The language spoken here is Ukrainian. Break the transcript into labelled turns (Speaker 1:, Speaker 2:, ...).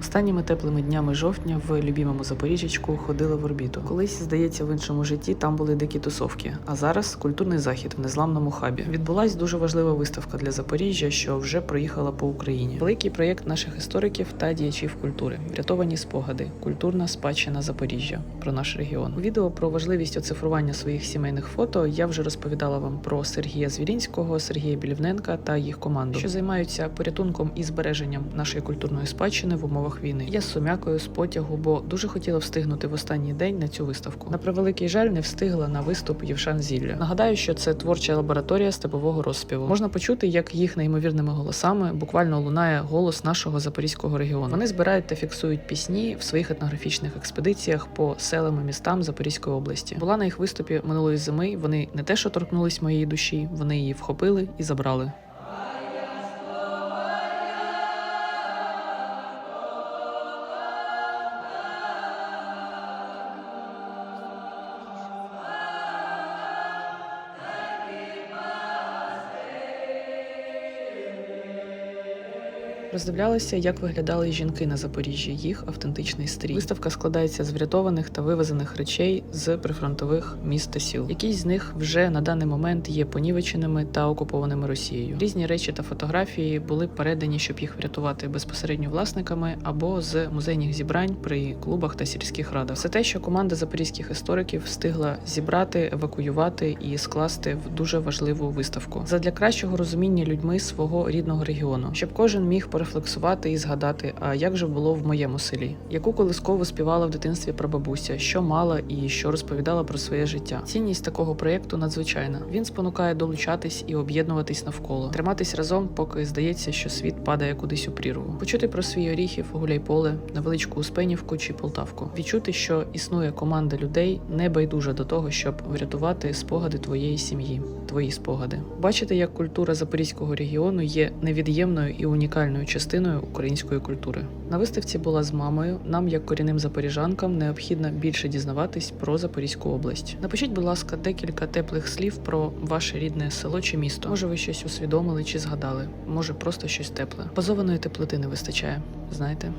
Speaker 1: Останніми теплими днями жовтня в любімому Запоріжечку ходили в орбіту. Колись, здається, в іншому житті там були дикі тусовки. А зараз культурний захід в незламному хабі. Відбулась дуже важлива виставка для Запоріжжя, що вже проїхала по Україні. Великий проєкт наших істориків та діячів культури. Врятовані спогади, культурна спадщина Запоріжжя про наш регіон. У відео про важливість оцифрування своїх сімейних фото я вже розповідала вам про Сергія Звірінського, Сергія Білівненка та їх команду, що займаються порятунком і збереженням нашої культурної спадщини в умовах війни. Я з сум'якою з потягу, бо дуже хотіла встигнути в останній день на цю виставку. На превеликий жаль, не встигла на виступ Євшан Зілля. Нагадаю, що це творча лабораторія степового розспіву. Можна почути, як їх неймовірними голосами буквально лунає голос нашого запорізького регіону. Вони збирають та фіксують пісні в своїх етнографічних експедиціях по селам і містам Запорізької області. Була на їх виступі минулої зими. Вони не те, що торкнулись моєї душі, вони її вхопили і забрали. Роздивлялися, як виглядали жінки на Запоріжжі, їх автентичний стрій. Виставка складається з врятованих та вивезених речей з прифронтових міст та сіл. Якісь з них вже на даний момент є понівеченими та окупованими Росією. Різні речі та фотографії були передані, щоб їх врятувати безпосередньо власниками або з музейних зібрань при клубах та сільських радах. Все те, що команда запорізьких істориків встигла зібрати, евакуювати і скласти в дуже важливу виставку задля кращого розуміння людьми свого рідного регіону, щоб кожен міг порефлексувати і згадати, а як же було в моєму селі, яку колискову співала в дитинстві прабабуся, що мала і що розповідала про своє життя. Цінність такого проєкту надзвичайна. Він спонукає долучатись і об'єднуватись навколо, триматись разом, поки здається, що світ падає кудись у прірву. Почути про свій оріхів, гуляйполе, невеличку Успенівку чи Полтавку. Відчути, що існує команда людей, не байдужа до того, щоб врятувати спогади твоєї сім'ї, твої спогади. Бачити, як культура запорізького регіону є невід'ємною і унікальною частиною української культури. На виставці була з мамою. Нам, як корінним запоріжанкам, необхідно більше дізнаватись про Запорізьку область. Напишіть, будь ласка, декілька теплих слів про ваше рідне село чи місто. Може, ви щось усвідомили чи згадали, може просто щось тепле. Базованої теплоти не вистачає, знаєте.